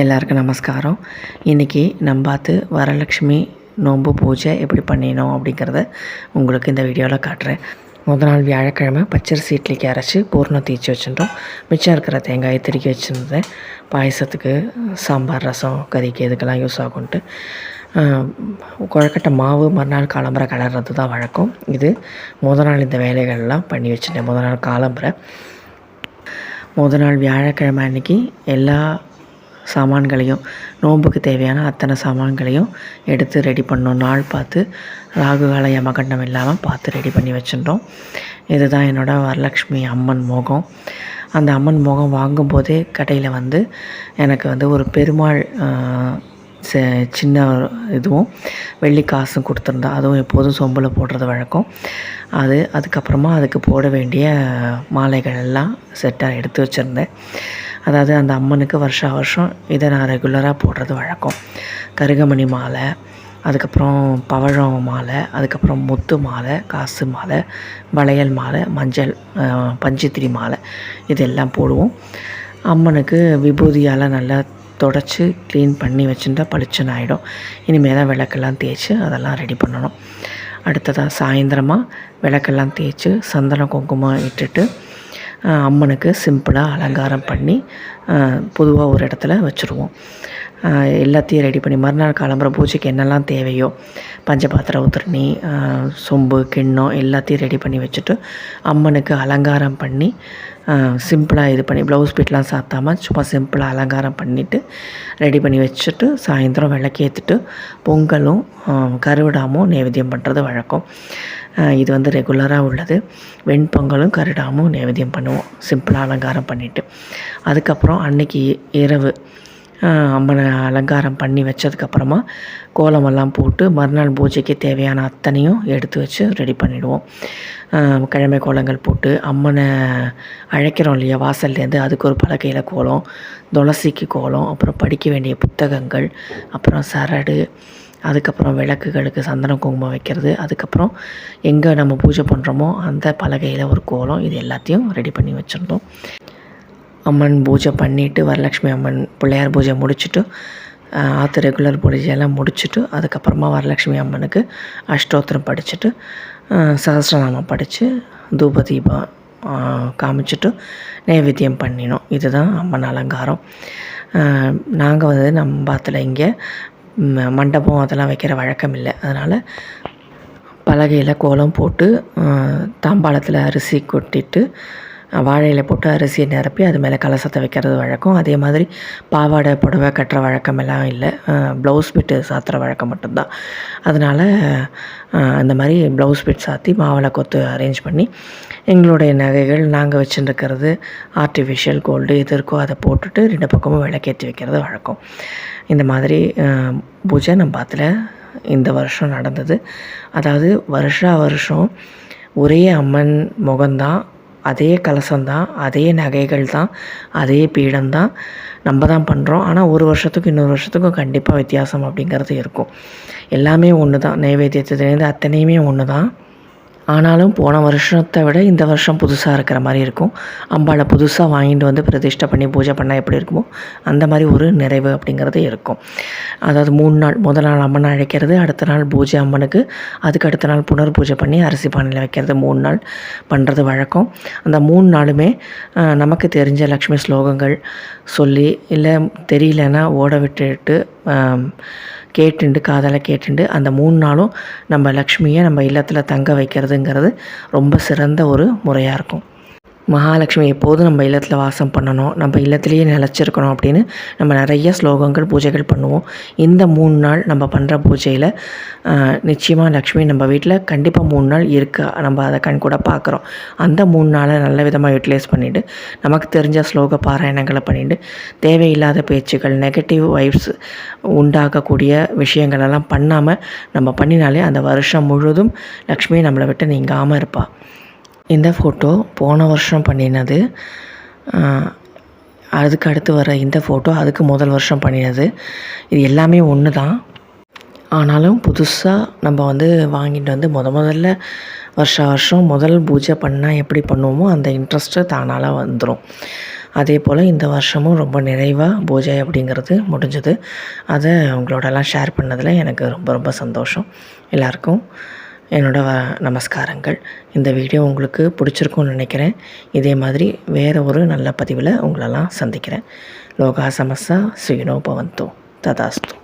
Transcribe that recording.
எல்லாருக்கும் நமஸ்காரம். இன்றைக்கி நம்ம பார்த்து வரலட்சுமி நோன்பு பூஜை எப்படி பண்ணினோம் அப்படிங்கிறத உங்களுக்கு இந்த வீடியோவில் காட்டுறேன். முதல் நாள் வியாழக்கிழமை பச்சரிசி இட்லிக்கு அரைச்சி பூர்ணம் தீச்சு வச்சுட்டோம் மிச்சம் இருக்கிற தேங்காயை திருக்கி வச்சுருந்தேன். பாயசத்துக்கு சாம்பார் ரசம் கறிக்கு இதுக்கெல்லாம் யூஸ் ஆகும்ன்ட்டு. குழக்கட்டை மாவு மறுநாள் காலம்பரை கலர்றது தான் வழக்கம். இது முத நாள் இந்த வேலைகள்லாம் பண்ணி வச்சுட்டேன் முத நாள் காலம்பரை. முத நாள் வியாழக்கிழமை அன்றைக்கி எல்லா சாமான்களையும் நோன்புக்கு தேவையான அத்தனை சாமான்களையும் எடுத்து ரெடி பண்ணோம். நாள் பார்த்து ராகுகால யமகண்டம் இல்லாமல் பார்த்து ரெடி பண்ணி வச்சுட்டோம் இதுதான் என்னோடய வரலக்ஷ்மி அம்மன் மோகம். அந்த அம்மன் மோகம் வாங்கும்போதே கடையில் வந்து எனக்கு வந்து ஒரு பெருமாள் ச- சின்ன இதுவும் வெள்ளி காசும் கொடுத்துருந்தா. அதுவும் எப்போதும் சொம்பில் போடுறது வழக்கம். அது அதுக்கப்புறமா அதுக்கு போட வேண்டிய மாலைகள் எல்லாம் செட்டாக எடுத்து வச்சுருந்தேன். அதாவது அந்த அம்மனுக்கு வருஷா வருஷம் இதை நான் ரெகுலராக போடுறது வழக்கம். கருகமணி மாலை அதுக்கப்புறம் பவழம் மாலை அதுக்கப்புறம் முத்து மாலை காசு மாலை வளையல் மாலை மஞ்சள் பஞ்சத்திரி பஞ்சுத்திரி மாலை இதெல்லாம் போடுவோம். அம்மனுக்கு விபூதியால் நல்லா தொடச்சி க்ளீன் பண்ணி வச்சுருந்தா பளிச்சுன்னு ஆகிடும் இனிமேல் தான் விளக்கெல்லாம் தேய்ச்சி அதெல்லாம் ரெடி பண்ணணும். அடுத்ததாக சாயந்தரமாக விளக்கெல்லாம் தேய்ச்சி சந்தனம் குங்குமம் இட்டுட்டு அம்மனுக்கு சிம்பிளாக அலங்காரம் பண்ணி பொதுவாக ஒரு இடத்துல வச்சுருவோம். எல்லாத்தையும் ரெடி பண்ணி மறுநாள் கிளம்புற பூஜைக்கு என்னெல்லாம் தேவையோ பஞ்சபாத்திர உத்திரணி சொம்பு கிண்ணம் எல்லாத்தையும் ரெடி பண்ணி வச்சுட்டு அம்மனுக்கு அலங்காரம் பண்ணி சிம்பிளாக இது பண்ணி ப்ளவுஸ் பீட்லாம் சாத்தாமல் சும்மா சிம்பிளாக அலங்காரம் பண்ணிவிட்டு ரெடி பண்ணி வச்சுட்டு சாயந்தரம் விளக்கேற்றிட்டு பொங்கலும் கருவிடாமும் நைவேத்தியம் பண்ணுறது வழக்கம். இது வந்து ரெகுலராக உள்ளது. வெண்பொங்கலும் கருடாமும் நைவேத்தியம் பண்ணுவோம். சிம்பிளாக அலங்காரம் பண்ணிவிட்டு அதுக்கப்புறம் அன்னைக்கு இரவு அம்மனை அலங்காரம் பண்ணி வச்சதுக்கப்புறமா கோலமெல்லாம் போட்டு மறுநாள் பூஜைக்கு தேவையான அத்தனையும் எடுத்து வச்சு ரெடி பண்ணிவிடுவோம் கிழமை கோலங்கள் போட்டு அம்மனை அழைக்கிறோம் இல்லையா வாசல்லேருந்து. அதுக்கு ஒரு பலகையில் கோலம் துளசிக்கு கோலம் அப்புறம் படிக்க வேண்டிய புத்தகங்கள் அப்புறம் சரடு அதுக்கப்புறம் விளக்குகளுக்கு சந்தன குங்குமம் வைக்கிறது அதுக்கப்புறம் எங்கே நம்ம பூஜை பண்ணுறோமோ அந்த பலகையில் ஒரு கோலம் இது எல்லாத்தையும் ரெடி பண்ணி வச்சுருந்தோம். அம்மன் பூஜை பண்ணிவிட்டு வரலட்சுமி அம்மன் பிள்ளையார் பூஜை முடிச்சுட்டு ஆற்று ரெகுலர் பூஜையெல்லாம் முடிச்சுட்டு அதுக்கப்புறமா வரலட்சுமி அம்மனுக்கு அஷ்டோத்திரம் படிச்சுட்டு சகசிரநாமம் படித்து தூப தீபம் காமிச்சிட்டு நைவேத்தியம் பண்ணினோம். இதுதான் அம்மன் அலங்காரம். நாங்கள் வந்து நம்ம பாத்தில் இங்கே மண்டபம் அதெல்லாம் வைக்கிற வழக்கம் இல்லை. அதனால் பலகையில் கோலம் போட்டு தாம்பாளத்தில் அரிசி கொட்டிட்டு வாழையில் போட்டு அரிசியை நிரப்பி அது மேலே கலசத்தை வைக்கிறது வழக்கம். அதே மாதிரி பாவாடை புடவை கட்டுற வழக்கம் எல்லாம் இல்லை ப்ளவுஸ் பிட்டு சாத்துற வழக்கம் மட்டும்தான். அதனால் அந்த மாதிரி ப்ளவுஸ் பிட் சாத்தி மாவளை கொத்து அரேஞ்ச் பண்ணி எங்களுடைய நகைகள் நாங்கள் வச்சுருக்கிறது ஆர்டிஃபிஷியல் கோல்டு எது இருக்கோ அதை போட்டுட்டு ரெண்டு பக்கமும் விளக்கேற்றி வைக்கிறது வழக்கம். இந்த மாதிரி பூஜை நம்ம பாத்தில் இந்த வருஷம் நடந்தது. அதாவது வருஷா வருஷம் ஒரே அம்மன் முகம்தான் அதே கலசம்தான் அதே நகைகள் தான் அதே பீடம்தான் நம்ம தான் பண்ணுறோம் ஆனால் ஒரு வருஷத்துக்கும் இன்னொரு வருஷத்துக்கும் கண்டிப்பாக வித்தியாசம் அப்படிங்கிறது இருக்கும். எல்லாமே ஒன்று தான் நைவேத்தியத்துலேருந்து அத்தனையுமே ஒன்று தான் ஆனாலும் போன வருஷத்தை விட இந்த வருஷம் புதுசாக இருக்கிற மாதிரி இருக்கும். அம்பாளை புதுசாக வாங்கிட்டு வந்து பிரதிஷ்டை பண்ணி பூஜை பண்ணால் எப்படி இருக்குமோ அந்த மாதிரி ஒரு நிறைவு அப்படிங்கிறது இருக்கும். அதாவது மூணு நாள் முதல் நாள் அம்மனை அழைக்கிறது அடுத்த நாள் பூஜை அம்மனுக்கு அதுக்கு அடுத்த நாள் புனர் பூஜை பண்ணி அரிசி பானையில் வைக்கிறது மூணு நாள் பண்ணுறது வழக்கம். அந்த மூணு நாளுமே நமக்கு தெரிஞ்ச லக்ஷ்மி ஸ்லோகங்கள் சொல்லி இல்லை தெரியலன்னா ஓட விட்டுட்டு கேட்டுண்டு காதலை கேட்டுண்டு அந்த மூணு நாளும் நம்ம லக்ஷ்மியை நம்ம இல்லத்தில் தங்க வைக்கிறதுங்கிறது ரொம்ப சிறந்த ஒரு முறையாக இருக்கும். மகாலட்சுமி எப்போதும் நம்ம இல்லத்தில் வாசம் பண்ணணும் நம்ம இல்லத்திலேயே நிலச்சிருக்கணும் அப்படின்னு நம்ம நிறைய ஸ்லோகங்கள் பூஜைகள் பண்ணுவோம். இந்த மூணு நாள் நம்ம பண்ணுற பூஜையில் நிச்சயமாக லக்ஷ்மி நம்ம வீட்டில் கண்டிப்பாக மூணு நாள் இருக்கா. நம்ம அதை கண் கூட பார்க்குறோம் அந்த மூணு நாளை நல்ல விதமாக யூட்டிலைஸ் பண்ணிவிட்டு நமக்கு தெரிஞ்ச ஸ்லோக பாராயணங்களை பண்ணிவிட்டு தேவையில்லாத பேச்சுகள் நெகட்டிவ் வைப்ஸ் உண்டாகக்கூடிய விஷயங்களெல்லாம் பண்ணாமல் நம்ம பண்ணினாலே அந்த வருஷம் முழுவதும் லக்ஷ்மி நம்மளை விட்டு நீங்காமல் இருப்பாள் இந்த ஃபோட்டோ போன வருஷம் பண்ணினது. அதுக்கு அடுத்து வர இந்த ஃபோட்டோ அதுக்கு முதல் வருஷம் பண்ணினது. இது எல்லாமே ஒன்று தான் ஆனாலும் புதுசாக நம்ம வந்து வாங்கிட்டு வந்து முத முதல்ல வருஷா வருஷம் முதல் பூஜை பண்ணால் எப்படி பண்ணுவோமோ அந்த இன்ட்ரெஸ்ட்டு தானால் வந்துடும் அதே போல் இந்த வருஷமும் ரொம்ப நிறைவாக பூஜை அப்படிங்கிறது முடிஞ்சது. அதை உங்களோடலாம் ஷேர் பண்ணதில் எனக்கு ரொம்ப ரொம்ப சந்தோஷம். எல்லாருக்கும் என்னோட நமஸ்காரங்கள். இந்த வீடியோ உங்களுக்கு பிடிச்சிருக்கும்னு நினைக்கிறேன். இதே மாதிரி வேறு ஒரு நல்ல பதிவில் உங்களெல்லாம் சந்திக்கிறேன். லோகா சமஸ்தா சுயினோ பவந்தோ. ததாஸ்தோ.